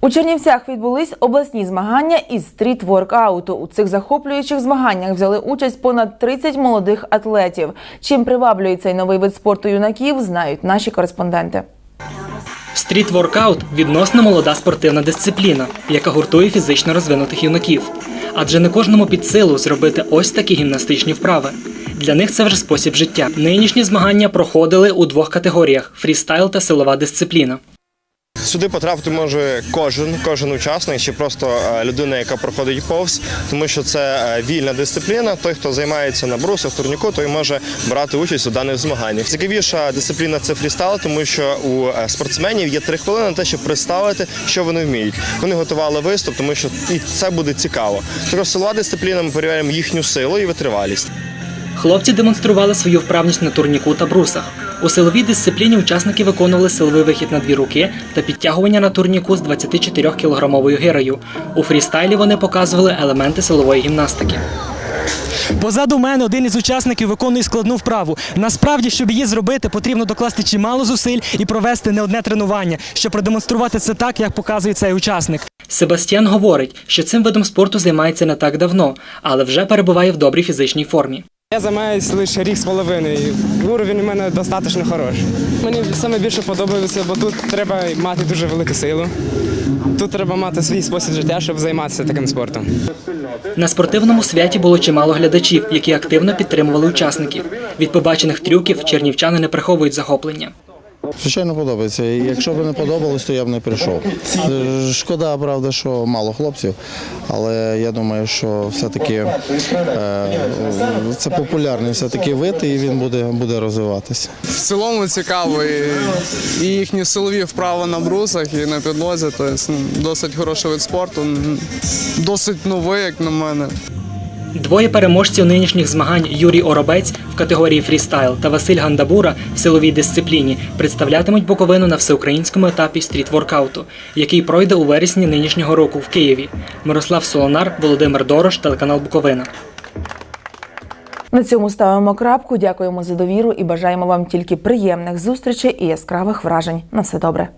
У Чернівцях відбулись обласні змагання із стріт-воркауту. У цих захоплюючих змаганнях взяли участь понад 30 молодих атлетів. Чим приваблює цей новий вид спорту юнаків, знають наші кореспонденти. Стріт-воркаут – відносно молода спортивна дисципліна, яка гуртує фізично розвинутих юнаків. Адже не кожному під силу зробити ось такі гімнастичні вправи. Для них це вже спосіб життя. Нинішні змагання проходили у двох категоріях: фрістайл та силова дисципліна. Сюди потрапити може кожен, кожен учасник чи просто е, людина, яка проходить повз, тому що це е, вільна дисципліна. Той, хто займається на брусах, турніку, той може брати участь у даних змаганнях. Цікавіша дисципліна це фрістайл, тому що у е, спортсменів є три хвилини на те, щоб представити, що вони вміють. Вони готували виступ, тому що і це буде цікаво. Також силова дисципліна ми перевіряємо їхню силу і витривалість. Хлопці демонстрували свою вправність на турніку та брусах. У силовій дисципліні учасники виконували силовий вихід на дві руки та підтягування на турніку з 24-кілограмовою гирею. У фрістайлі вони показували елементи силової гімнастики. Позаду мене один із учасників виконує складну вправу. Насправді, щоб її зробити, потрібно докласти чимало зусиль і провести не одне тренування, щоб продемонструвати це так, як показує цей учасник. Себастьян говорить, що цим видом спорту займається не так давно, але вже перебуває в добрій фізичній формі. Я займаюся лише рік з половиною. Уровень у мене достатньо хороший. Мені саме більше подобається, бо тут треба мати дуже велику силу. Тут треба мати свій спосіб життя, щоб займатися таким спортом. На спортивному святі було чимало глядачів, які активно підтримували учасників. Від побачених трюків чернівчани не приховують захоплення. Звичайно, подобається. Якщо б не подобалось, то я б не прийшов. Шкода, правда, що мало хлопців, але я думаю, що все-таки е, це популярний все-таки вид, і він буде, буде розвиватися. В цілому цікаво і, їхні силові вправи на брусах і на підлозі. Тобто, досить хороший вид спорту, досить новий, як на мене. Двоє переможців нинішніх змагань Юрій Оробець в категорії фрістайл та Василь Гандабура в силовій дисципліні представлятимуть Буковину на всеукраїнському етапі стріт-воркауту, який пройде у вересні нинішнього року в Києві. Мирослав Солонар, Володимир Дорош, телеканал Буковина. На цьому ставимо крапку. Дякуємо за довіру і бажаємо вам тільки приємних зустрічей і яскравих вражень. На все добре.